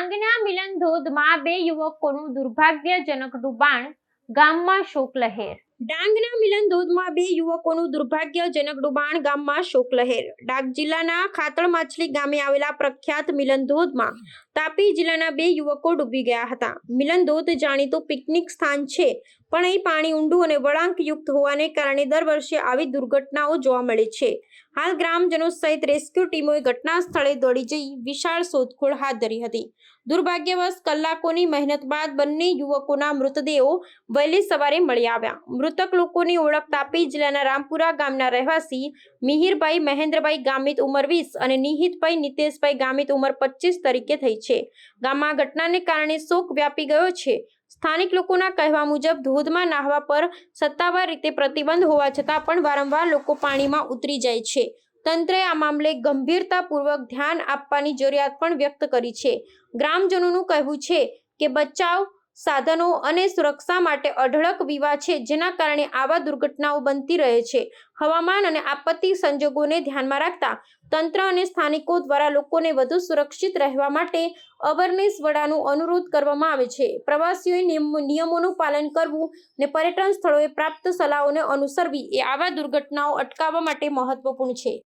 ડાંગના મિલન ધોધમાં બે યુવકોનું દુર્ભાગ્યજનક ડૂબાણ ગામમાં શોક લહેર ડાંગના મિલન ધોધમાં બે યુવકોનું દુર્ભાગ્યજનક ડૂબાણ ગામમાં શોક લહેર ડાંગ જિલ્લાના ખાતળ માછલી ગામે આવેલા પ્રખ્યાત મિલન ધોધમાં તાપી જિલ્લાના બે યુવકો ડૂબી ગયા હતા. મિલન ધોધ જાણીતું પિકનિક સ્થાન છે પણ અહીં પાણી ઊંડું અને વળાંકયુક્ત હોવાને કારણે દર વર્ષે આવી દુર્ઘટનાઓ જોવા મળે છે. હાલ ગ્રામજનો સહિત રેસ્ક્યુ ટીમોએ ઘટના સ્થળે દોડી જઈ વિશાળ શોધખોળ હાથ ધરી હતી. દુર્ભાગ્યવશ, કલાકોની મહેનત બાદ બંને યુવકોના મૃતદેહો વહેલી સવારે મળી આવ્યા. મૃતક લોકોની ઓળખ તાપી જિલ્લાના રામપુરા ગામના રહેવાસી મિહિરભાઈ મહેન્દ્રભાઈ ગામિત ઉંમર વીસ અને નિહિતભાઈ નિતેશભાઈ ગામિત ઉંમર પચીસ તરીકે થઈ છે. ગામમાં ઘટનાને કારણે શોક વ્યાપી ગયો છે. સ્થાનિક લોકોના કહેવા મુજબ, ધોધમાં નાહવા પર સત્તાવાર રીતે પ્રતિબંધ હોવા છતાં પણ વારંવાર લોકો પાણીમાં ઉતરી જાય છે. તંત્રે આ મામલે ગંભીરતાપૂર્વક ધ્યાન આપવાની જરૂરિયાત પણ વ્યક્ત કરી છે. ગ્રામજનોનું કહેવું છે કે, બચાવ સાધનો અને સુરક્ષા માટે અઢળક વિવાહ છે, જેના કારણે આવા દુર્ઘટનાઓ બનતી રહે છે. હવામાન અને આપત્તિ સંજોગોને ધ્યાનમાં રાખતા તંત્ર અને સ્થાનિકો દ્વારા લોકોને વધુ સુરક્ષિત રહેવા માટે અવેરનેસ વડાનું અનુરોધ કરવામાં આવે છે. પ્રવાસીઓએ નિયમ- નિયમોનું પાલન કરવું અને પર્યટન સ્થળોએ પ્રાપ્ત સલાહોને અનુસરવી એ આવા દુર્ઘટનાઓ અટકાવવા માટે મહત્વપૂર્ણ છે.